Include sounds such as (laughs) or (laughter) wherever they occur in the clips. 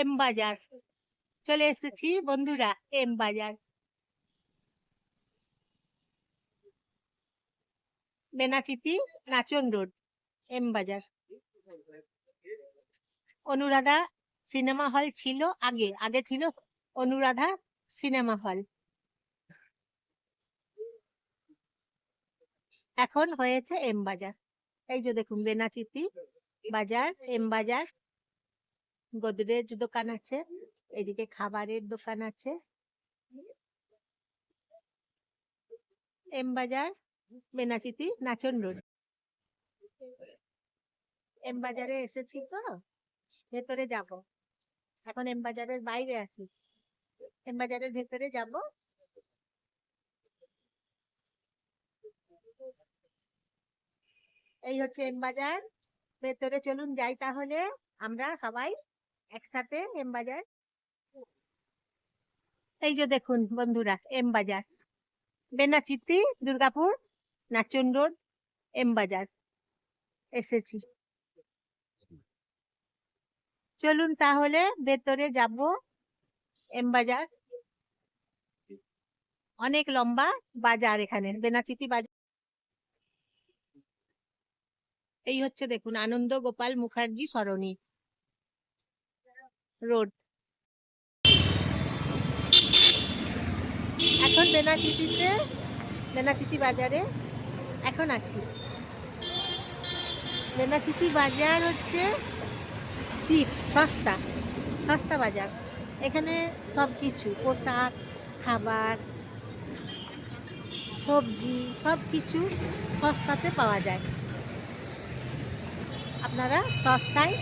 M বাজার চলে এসেছি, বন্ধুরা এম বাজার বেনাচিতি, নাচন রোড এম বাজার অনুরাধা সিনেমা হল ছিল আগে আগে ছিল অনুরাধা সিনেমা হল। এখন হয়েছে এম বাজার এই যে দেখুন, বেনাচিতি বাজার এম বাজার গোদরেজ দোকান আছে, এদিকে খাবারের দোকান আছে। এম বাজার বেনাচিতি, নাচন রোড। এম বাজারে এসেছি তো, ভেতরে যাব। এখন এম বাজারের বাইরে আছি। এম বাজারের ভেতরে যাব। এই হচ্ছে এম বাজার ভেতরে চলুন যাই তাহলে, আমরা সবাই একসাথে এম বাজার? এই যে দেখুন বন্ধুরা M Bazar. Benachiti Durgapur Nachan road M Bazar. এসেছি। চলুন তাহলে ভেতরে যাব এম বাজার। অনেক লম্বা বাজার এখানে বেনাচিতি বাজার। এই হচ্ছে দেখুন আনন্দ গোপাল মুখার্জি সরণি। রোড। এখন বেনাচিতিতে, বেনাচিতি বাজারে, এখন আছি। বেনাচিতি বাজার হচ্ছে চিপ, সস্তা সস্তা বাজার। এখানে সব কিছু পোশাক, খাবার, সবজি সব কিছু সস্তাতে পাওয়া যায়। আপনারা সস্তায়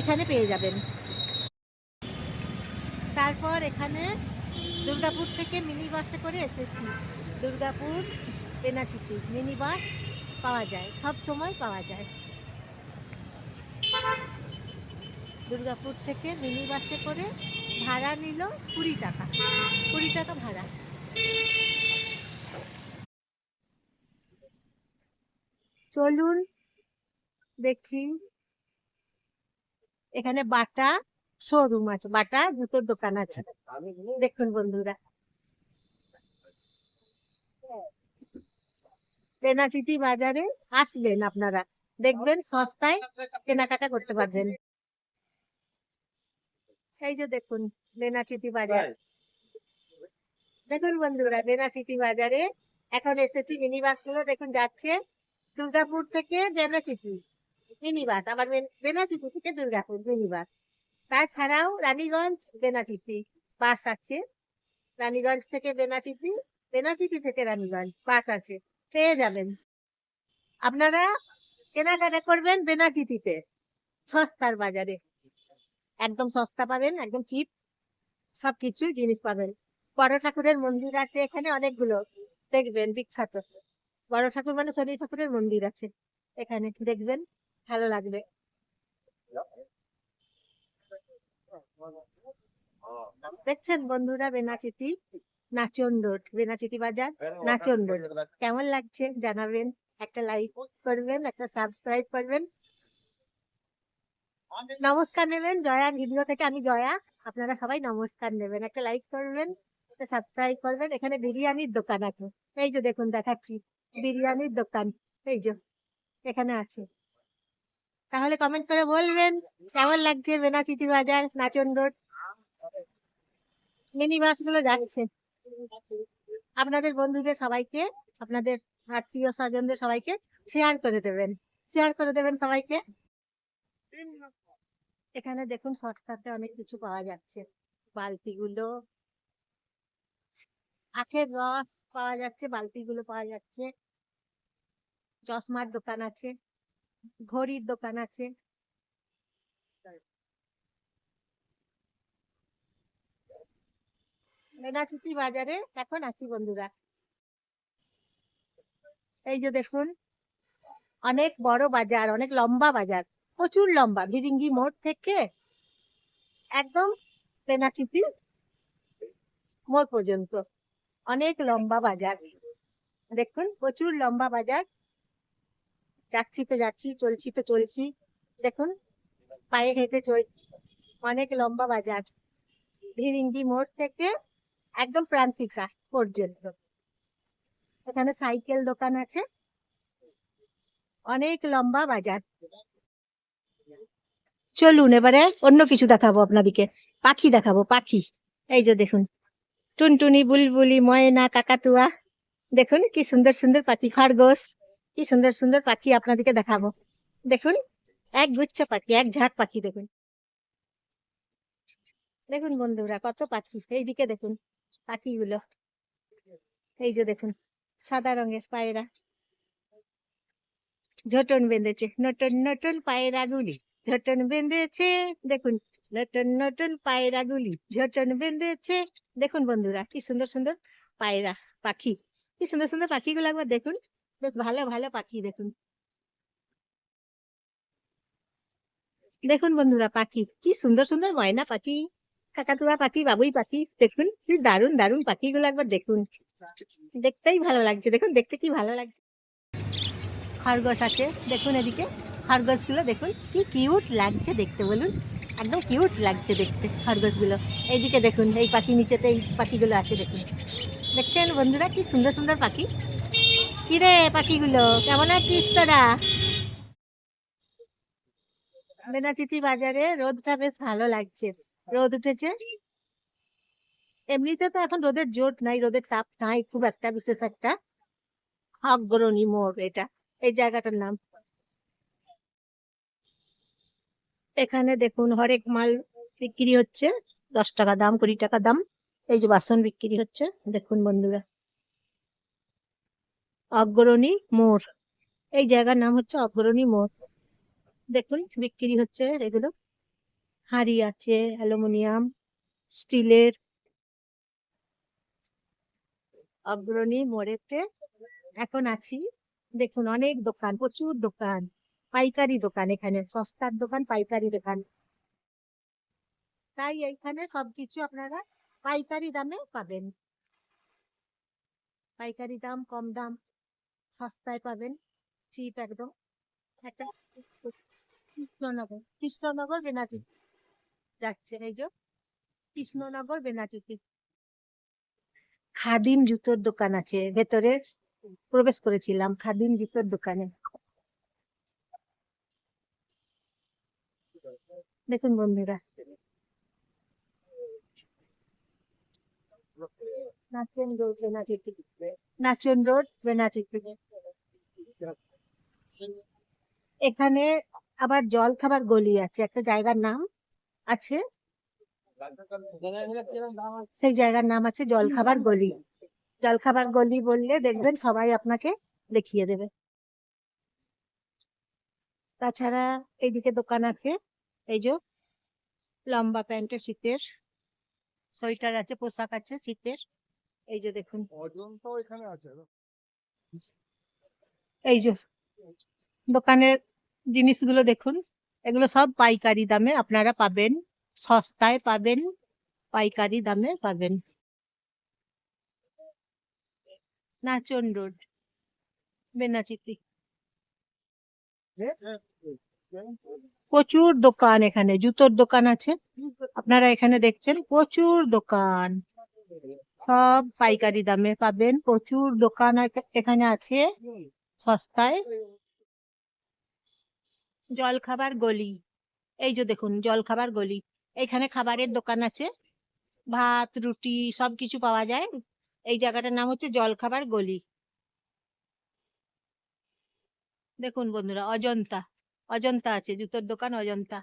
এখানে পেয়ে যাবেন। তারপর এখানে দুর্গাপুর থেকে মিনি বাসে করে এসেছি। দুর্গাপুর, বেনাচিতি মিনি বাস পাওয়া যায়, সব সময় পাওয়া যায়। দুর্গাপুর থেকে মিনি বাসে করে ভাড়া নিল কুড়ি টাকা। কুড়ি টাকা ভাড়া। চলুন দেখি। এখানে বাটা শোরুম আছে, বাটা জুতোর দোকান আছে। দেখুন বন্ধুরা। বেনাচিতি বাজারে আসবেন আপনারা। দেখবেন সস্তায় কেনাকাটা করতে পারবেন। এই যে দেখুন বেনাচিতি বাজার। দেখুন বন্ধুরা বেনাচিতি বাজারে এখন এসেছি মিনি বাসগুলো দেখুন যাচ্ছে দুর্গাপুর থেকে বেনাচিতি মিনি বাস আবার বেন- বেনাচিতি থেকে দুর্গাপুর মিনি বাস তাছাড়াও রানীগঞ্জ বেনাচিতি বাস আছে। রানীগঞ্জ থেকে বেনাচিতি বেনাচিতি থেকে রানীগঞ্জ বাস আছে। পেয়ে যাবেন। আপনারা কেনাকাটা করবেন বেনাচিতিতে সস্তার বাজারে। একদম সস্তা পাবেন, একদম চিপ সবকিছু জিনিস পাবেন। বড় ঠাকুরের মন্দির আছে এখানে অনেকগুলো, দেখবেন বিখ্যাত। বড় ঠাকুর মানে শনি ঠাকুরের মন্দির আছে। এখানে দেখবেন, ভালো লাগবে। দেখছেন বন্ধুরা বেনাচিতি? নাচন রোড, বেনাচিতি বাজার, নাচন রোড। কেমন লাগছে জানাবেন? একটা লাইক করবেন, একটা সাবস্ক্রাইব করবেন। নমস্কার নেবেন, জয়া ভিডিও থেকে আমি জয়া। আপনারা সবাই নমস্কার নেবেন, একটা লাইক করবেন, একটা সাবস্ক্রাইব করবেন। এখানে বিরিয়ানির দোকান আছে। এই যে দেখুন, দেখাচ্ছি। বিরিয়ানির দোকান। এই যে, এখানে আছে। তাহলে কমেন্ট করে বলবেন, কেমন লাগছে বেনাচিতি বাজার, নাচন রোড? মিনি বাসগুলো যাচ্ছে। আপনাদের বন্ধুদের সবাইকে, আপনাদের আত্মীয় স্বজনদের সবাইকে শেয়ার করে দেবেন। শেয়ার করে দেবেন সবাইকে। এখানে দেখুন সস্তাতে অনেক কিছু পাওয়া যাচ্ছে। বালতিগুলো আখের রস পাওয়া যাচ্ছে বালতিগুলো পাওয়া যাচ্ছে। চশমার দোকান আছে। ঘড়ির দোকান আছে। বেনাচিতি বাজারে, এখন আছি বন্ধুরা। এই যে দেখুন, অনেক বড় বাজার, অনেক লম্বা বাজার, প্রচুর লম্বা ভিরিঙ্গি মোড় থেকে একদম বেনাচিতি মোড় পর্যন্ত। অনেক লম্বা বাজার। দেখুন, প্রচুর লম্বা বাজার। যাচ্ছি তো যাচ্ছি, চলছি তো চলছি। দেখুন, পায়ে হেঁটে চলছি অনেক লম্বা বাজার। ভিরিঙ্গি মোড় থেকে একদম প্রান্তিকা পর্যন্ত। এখানে সাইকেল দোকান আছে। অনেক লম্বা বাজার। চলুন, এবারে অন্য কিছু দেখাবো আপনাদিকে। পাখি দেখাবো, পাখি। এই যে দেখুন, টুনটুনি, বুলবুলি, ময়না, কাকাতুয়া। দেখুন, কি সুন্দর সুন্দর পাখি, খরগোশ। কি সুন্দর সুন্দর পাখি আপনাদেরকে দেখাবো। দেখুন, এক গুচ্ছ পাখি, এক ঝাঁক পাখি দেখুন। দেখুন বন্ধুরা, কত পাখি। এইদিকে দেখুন পাখিগুলো। এই যে দেখুন, সাদা রঙের পায়রা। ঝটন বেঁধেছে নটন নটন পায়রা গুলি ঝোটন বেঁধেছে, দেখুন নটন নটন পায়রা গুলি ঝোটন বেঁধেছে, দেখুন বন্ধুরা, কি সুন্দর সুন্দর পায়রা, পাখি। কি সুন্দর সুন্দর পাখিগুলো একবার দেখুন। বেশ ভালো ভালো পাখি দেখুন। দেখুন বন্ধুরা পাখি, কি সুন্দর সুন্দর ময়না পাখি, কাকাতুয়া পাখি, বাবুই পাখি, দেখুন কি দারুণ দারুণ পাখিগুলো একবার দেখুন। দেখতেই ভালো লাগছে, দেখুন দেখতে কি ভালো লাগছে। খরগোশ আছে, দেখুন এদিকে, খরগোশগুলো দেখুন কি কিউট লাগছে দেখতে বলুন। একদম কিউট লাগছে দেখতে খরগোশগুলো। এইদিকে দেখুন এই পাখি নিচেতে এই পাখিগুলো আছে দেখুন। দেখছেন বন্ধুরা কি সুন্দর সুন্দর পাখি। কিরে পাখিগুলো, কেমন আছিস তোরা? বেনাচিতি বাজারে? রোদটা বেশ ভালো লাগছে। রোদ উঠেছে? এমনিতে তো এখন রোদের জোট নাই, রোদের তাপ নাই, খুব একটা বিশেষ একটা। অগ্রণী মোড় এটা, এই জায়গাটার নাম। এখানে দেখুন, হরেক মাল বিক্রি হচ্ছে, দশ টাকা দাম, কুড়ি টাকা দাম। এই যে বাসন বিক্রি হচ্ছে, দেখুন বন্ধুরা। অগ্রণী মোড়। এই জায়গার নাম হচ্ছে অগ্রণী মোড়। দেখুন, বিক্রি হচ্ছে এগুলো। হাঁড়ি আছে, অ্যালুমিনিয়াম, স্টিলের। অগ্রণী মোড়েতে এখন আছি। দেখুন, অনেক দোকান, প্রচুর দোকান। পাইকারি দোকান এখানে, সস্তার দোকান, পাইকারি দোকান। তাই এইখানে সবকিছু আপনারা পাইকারি দামে পাবেন। পাইকারি দাম, কম দাম। সস্তায় পাবেন। চিপ একদম। একটা কৃষ্ণনগর কৃষ্ণনগর বেনাচিতি যাচ্ছে, এই যে কৃষ্ণনগর বেনাচিতি খাদিম জুতোর দোকান আছে, ভেতরে প্রবেশ করেছিলাম, খাদিম জুতোর দোকানে। দেখুন বন্ধুরা। নাচন রোড বেনাচিতি এখানে আবার জল খাবার গলি আছে, একটা জায়গার নাম আছে। সেই জায়গার নাম আছে জলখাবার গলি। জলখাবার গলি বললে দেখবেন সবাই আপনাকে দেখিয়ে দেবে। তাছাড়া এইদিকে দোকান আছে, এই যে লম্বা প্যান্টের শীতের সোয়েটার আছে, পোশাক আছে শীতের। এই যে দেখুন। অজন্তাও এখানে আছে এই যে দোকানের জিনিসগুলো দেখুন এগুলো সব পাইকারি দামে আপনারা পাবেন সস্তায় পাবেন পাইকারি দামে পাবেন। নাচন রোড বেনাচিতি। প্রচুর দোকান এখানে জুতোর দোকান আছে। আপনারা এখানে দেখছেন প্রচুর দোকান। সব পাইকারি দামে পাবেন। প্রচুর দোকান এখানে আছে। সস্তায়। জল খাবার গলি। এই যে দেখুন জল খাবার গলি। এখানে খাবারের দোকান আছে। ভাত, রুটি সব কিছু পাওয়া যায়। এই জায়গাটার নাম হচ্ছে জল খাবার গলি। দেখুন বন্ধুরা, অজন্তা। অজন্তা আছে, জুতোর দোকান অজন্তা।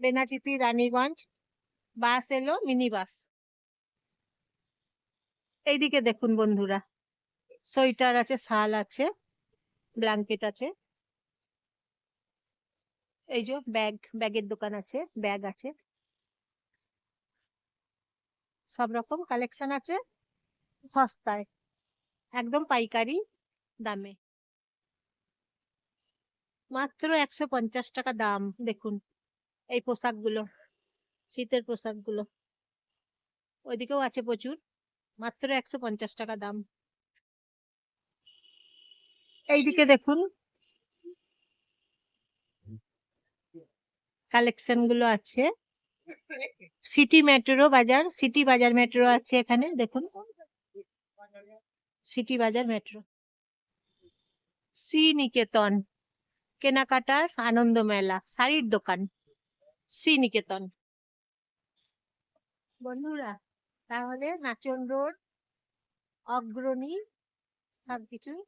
বেনাচিতি রানীগঞ্জ। বাস এলো মিনি বাস এইদিকে দেখুন বন্ধুরা, সোয়েটার আছে, শাল আছে, ব্ল্যাঙ্কেট আছে। এই যে ব্যাগ, ব্যাগের দোকান আছে, ব্যাগ আছে। সব রকম কালেকশন আছে, সস্তায়, একদম পাইকারি দামে। মাত্র একশো পঞ্চাশ টাকা দাম, দেখুন, এই পোশাকগুলো। শীতের পোশাকগুলো। ওইদিকেও আছে প্রচুর। মাত্র একশো পঞ্চাশ টাকা দাম। এইদিকে দেখুন। কালেকশনগুলো আছে। City metro Bazar, city Bazar metro আছে এখানে, দেখুন। সিটি বাজার মেট্রো। শ্রী নিকেতন কেনাকাটার আনন্দ মেলা, শাড়ির দোকান। শ্রী নিকেতন বন্ধুরা, তাহলে নাচন রোড, অগ্রণী সব সবকিছু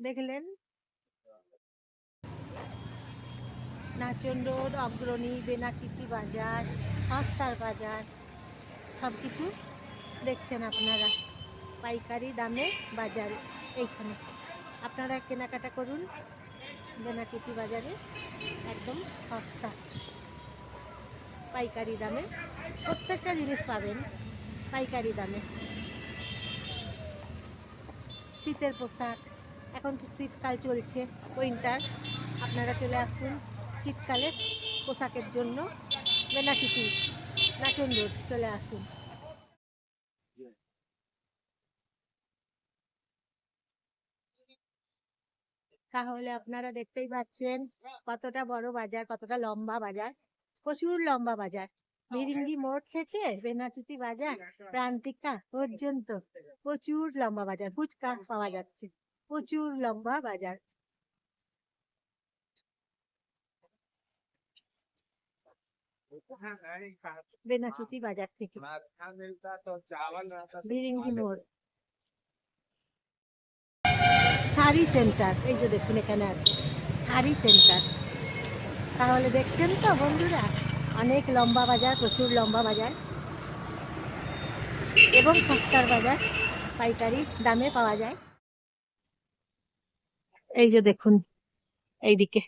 দেখলেন। নাচন রোড, অগ্রণী, বেনাচিতি বাজার, সস্তার বাজার সবকিছু দেখছেন আপনারা। পাইকারি দামে বাজারে এইখানে। আপনারা কেনাকাটা করুন বেনাচিতি বাজারে, একদম সস্তা। পাইকারি দামে প্রত্যেকটা জিনিস পাবেন, পাইকারি দামে। শীতের পোশাক, এখন তো শীতকাল চলছে উইন্টার আপনারা চলে আসুন শীতকালে পোশাকের জন্য বেনাচিতি নাচন চলে আসুন। তাহলে আপনারা দেখতেই পাচ্ছেন কতটা বড় বাজার, কতটা লম্বা বাজার, প্রচুর লম্বা বাজার। মিরিঙ্গি মোড় থেকে বেনাচিতি বাজার প্রান্তিকা পর্যন্ত। প্রচুর লম্বা বাজার ফুচকা পাওয়া যাচ্ছে। প্রচুর লম্বা বাজার। বেনাচিতি বাজার থেকে। বিরিঙ্গি মোড় শাড়ি সেন্টার এই যে দেখুন এখানে আছে। শাড়ি সেন্টার। তাহলে দেখছেন তো বন্ধুরা? অনেক লম্বা বাজার প্রচুর লম্বা বাজার। এবং সস্তার বাজার পাইকারি দামে পাওয়া যায়। এই যে দেখুন এইদিকে।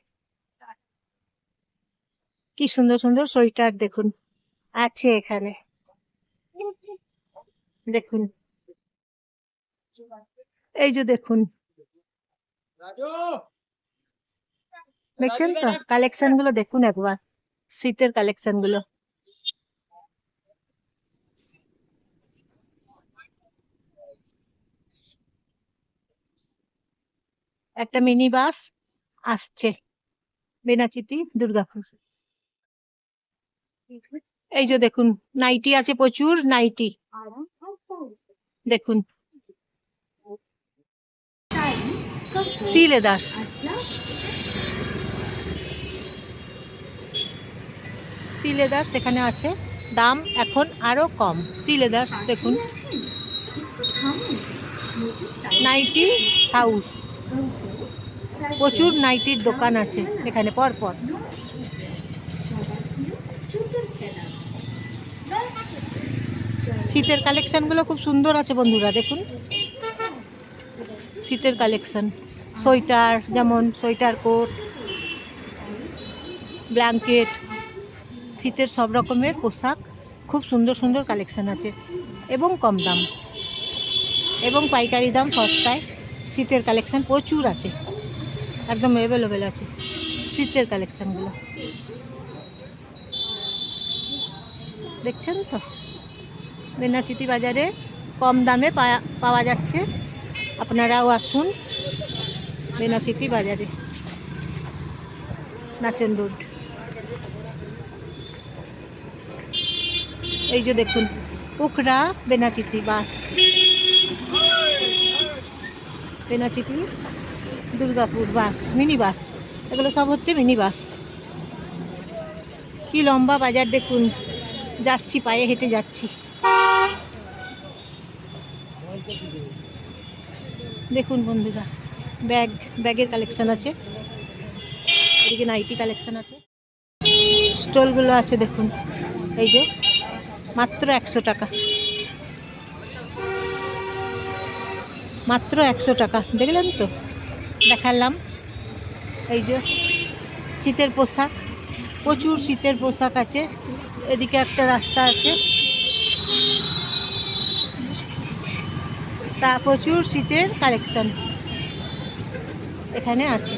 কি সুন্দর সুন্দর সোয়েটার দেখুন আছে এখানে। দেখুন। এই যে দেখুন। দেখছেন তো? কালেকশনগুলো দেখুন একবার। শীতের কালেকশনগুলো। একটা মিনি বাস আসছে। বেনাচিতি দুর্গাপুর। এই যে দেখুন, নাইটি আছে প্রচুর, নাইটি। দেখুন। সি সি লেদার্স এখানে আছে। দাম এখন আরও কম। সি লেদার্স দেখুন। Nightie house. প্রচুর নাইটির দোকান আছে এখানে পরপর। শীতের কালেকশনগুলো খুব সুন্দর আছে বন্ধুরা, দেখুন। শীতের কালেকশন। সোয়েটার, যেমন সোয়েটার কোট, ব্ল্যাঙ্কেট। শীতের সব রকমের পোশাক, খুব সুন্দর সুন্দর কালেকশান আছে এবং কম দাম। এবং পাইকারি দাম সস্তায় শীতের কালেকশান প্রচুর আছে, একদম অ্যাভেলেবেল আছে শীতের কালেকশানগুলো দেখছেন তো? বেনাচিতি বাজারে কম দামে পাওয়া যাচ্ছে। আপনারাও আসুন বেনাচিতি বাজারে। নাচন রোড। এই যে দেখুন Ukhra Benachiti bus. Benachiti, Durgapur bus, mini bus, এগুলো সব হচ্ছে মিনি বাস। কি লম্বা বাজার দেখুন, যাচ্ছি, পায়ে হেঁটে যাচ্ছি। দেখুন বন্ধুরা, ব্যাগ, ব্যাগের কালেকশন আছে। এদিকে নাইটি কালেকশন আছে। স্টলগুলো আছে দেখুন, এই যে। মাত্র একশো টাকা। মাত্র একশো টাকা। দেখলেন তো? দেখালাম। এই যে শীতের পোশাক। প্রচুর শীতের পোশাক আছে। এদিকে একটা রাস্তা আছে। তা প্রচুর শীতের কালেকশন এখানে আছে।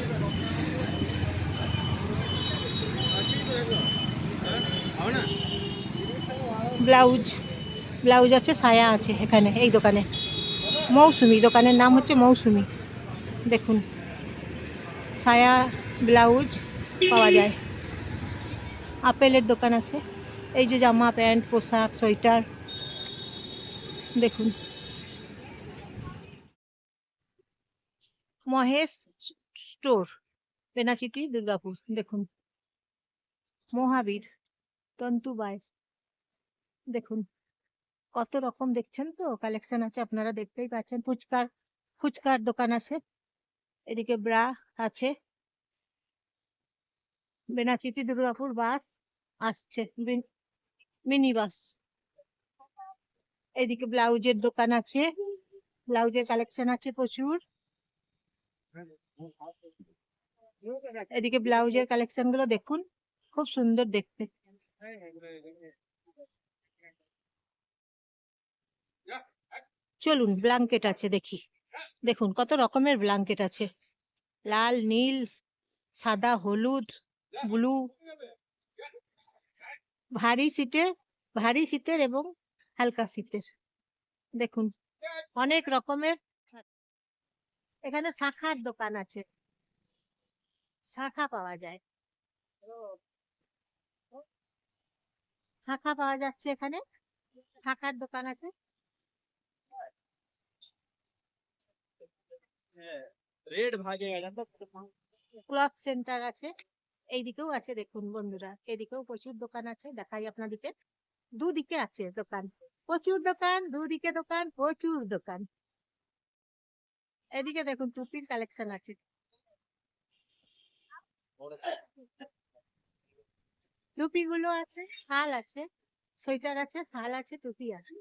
ব্লাউজ ব্লাউজ আছে, সায়া আছে এখানে, এই দোকানে। মৌসুমি, দোকানের নাম হচ্ছে মৌসুমি। দেখুন, সায়া ব্লাউজ পাওয়া যায়। আপেলের দোকান আছে। এই যে জামা, প্যান্ট, পোশাক, সোয়েটার। দেখুন। মহেশ স্টোর পেনাচিটি দুর্গাপুর। দেখুন। মহাবীর তন্তুবাই দেখুন, কত রকম দেখছেন তো? কালেকশন আছে, আপনারা দেখতেই পাচ্ছেন। ফুচকার ফুচকার দোকান আছে। এদিকে ব্রা আছে। বেনাচিতি দুর্গাপুর বাস আসছে মিনি বাস। এদিকে ব্লাউজের দোকান আছে। ব্লাউজের কালেকশন আছে প্রচুর। এদিকে ব্লাউজের কালেকশনগুলো দেখুন, খুব সুন্দর দেখতে। চলুন ব্ল্যাঙ্কেট আছে দেখি। দেখুন কত রকমের ব্ল্যাঙ্কেট আছে। লাল, নীল, সাদা, হলুদ ব্লু ভারী শীতের ভারী শীতের এবং হালকা শীতের। দেখুন, অনেক রকমের। এখানে শাখার দোকান আছে। শাখা পাওয়া যায়। শাখা পাওয়া যাচ্ছে এখানে। শাখার দোকান আছে। রেড ভাগেगा জানতো? ক্লথ সেন্টার আছে, এইদিকেও আছে, দেখুন বন্ধুরা প্রচুর দোকান আছে, দেখাই আপনাদেরকে। দুদিকে আছে দোকান, প্রচুর দোকান, দুদিকে দোকান, প্রচুর দোকান। এদিকে দেখুন টুপির কালেকশন আছে। টুপি গুলো আছে, শাল আছে, সোয়েটার আছে, শাল আছে, টুপি আছে,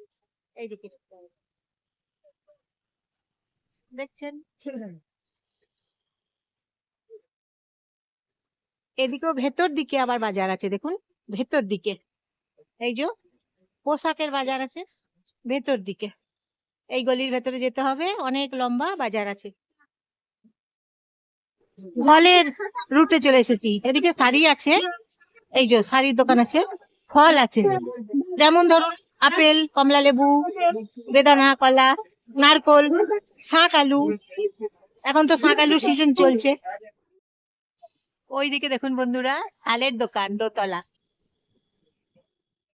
এইদিকে। দেখছেন? (laughs) এদিকেও ভেতর দিকে আবার বাজার আছে, দেখুন। ভেতর দিকে। এই যে পোশাকের বাজার আছে, ভেতর দিকে। এই গলির ভেতরে যেতে হবে, অনেক লম্বা বাজার আছে। ফলের রুটে চলে এসেছি। এদিকে শাড়ি আছে, এই যে শাড়ির দোকান আছে, ফল আছে। যেমন ধরুন, আপেল কমলা লেবু বেদানা, কলা, নারকল শাঁক আলু। এখন তো শাঁক আলুর সিজন চলছে। ওইদিকে দেখুন বন্ধুরা শালের দোকান দোতলা।